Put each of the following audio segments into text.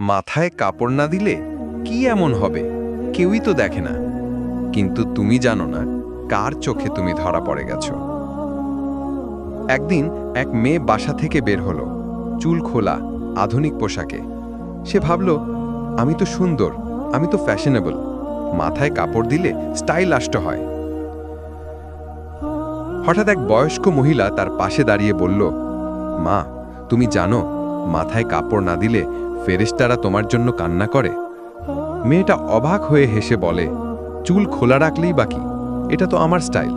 মাথায় কাপড় না দিলে কি এমন হবে? কেউই তো দেখে না। কিন্তু তুমি জানো না কার চোখে তুমি ধরা পড়ে গেছো। একদিন এক মেয়ে বাসা থেকে বের হলো। চুল খোলা, আধুনিক পোশাকে। সে ভাবল, আমি তো সুন্দর, আমি তো ফ্যাশনেবল মাথায় কাপড় দিলে স্টাইল আষ্ট হয়। হঠাৎ এক বয়স্ক মহিলা তার পাশে দাঁড়িয়ে বলল, মা, তুমি জানো মাথায় কাপড় না দিলে ফেরেশতারা তোমার জন্য কান্না করে। মেয়েটা অবাক হয়ে হেসে বলে, চুল খোলা রাখলেই বাকি এটা তো আমার স্টাইল।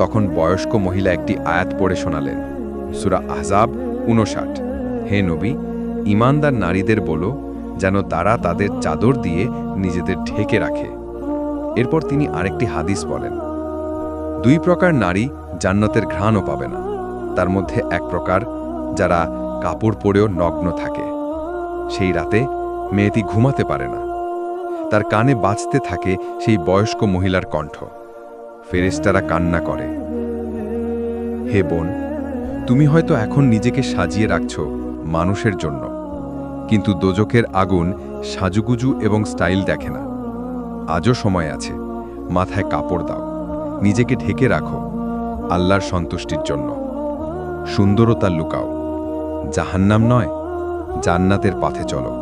তখন বয়স্ক মহিলা একটি আয়াত পড়ে শোনালেন, সুরা আহজাব উনষাট হে নবী, ইমানদার নারীদের বলো, যেন তারা তাদের চাদর দিয়ে নিজেদের ঢেকে রাখে। এরপর তিনি আরেকটি হাদিস বলেন, দুই প্রকার নারী জান্নাতের ঘ্রাণও পাবে না। তার মধ্যে এক প্রকার, যারা কাপড় পরেও নগ্ন থাকে। সেই রাতে মেয়েটি ঘুমাতে পারে না। তার কানে বাজতে থাকে সেই বয়স্ক মহিলার কণ্ঠ। ফেরেস্তারা কান্না করে। হে বোন, তুমি হয়তো এখন নিজেকে সাজিয়ে রাখছ মানুষের জন্য। কিন্তু দোজকের আগুন সাজুগুজু এবং স্টাইল দেখে না। আজও সময় আছে। মাথায় কাপড় দাও। নিজেকে ঢেকে রাখো। আল্লাহর সন্তুষ্টির জন্য। সুন্দরতা লুকাও। জাহান্নাম নয় জান্নাতের পথে চলো।